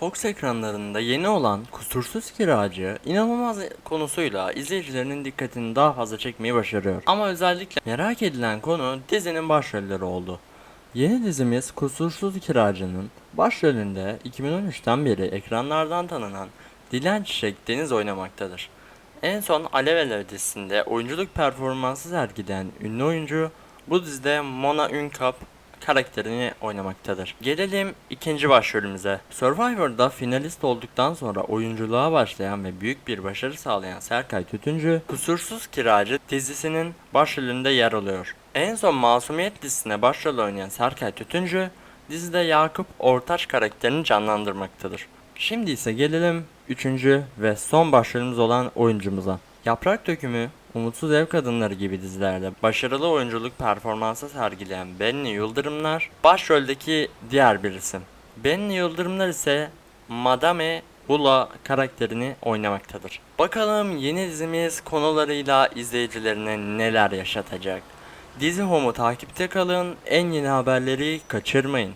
Fox ekranlarında yeni olan Kusursuz Kiracı inanılmaz konusuyla izleyicilerinin dikkatini daha fazla çekmeyi başarıyor. Ama özellikle merak edilen konu dizinin başrolleri oldu. Yeni dizimiz Kusursuz Kiracı'nın başrolünde 2013'ten beri ekranlardan tanınan Dilan Çiçek Deniz oynamaktadır. En son Alev Alev dizisinde oyunculuk performansı sergileyen ünlü oyuncu bu dizide Mona Ünkap karakterini oynamaktadır. Gelelim ikinci başrolümüze. Survivor'da finalist olduktan sonra oyunculuğa başlayan ve büyük bir başarı sağlayan Serkay Tütüncü, Kusursuz Kiracı dizisinin başrolünde yer alıyor. En son Masumiyet dizisine başrol oynayan Serkay Tütüncü, dizide Yakup Ortaç karakterini canlandırmaktadır. Şimdi ise gelelim üçüncü ve son başrolümüz olan oyuncumuza. Yaprak Dökümü, Umutsuz Ev Kadınları gibi dizilerde başarılı oyunculuk performansı sergileyen Benli Yıldırımlar başroldeki diğer bir isim. Benli Yıldırımlar ise Madame Bula karakterini oynamaktadır. Bakalım yeni dizimiz konularıyla izleyicilerine neler yaşatacak. Dizi Home'u takipte kalın, en yeni haberleri kaçırmayın.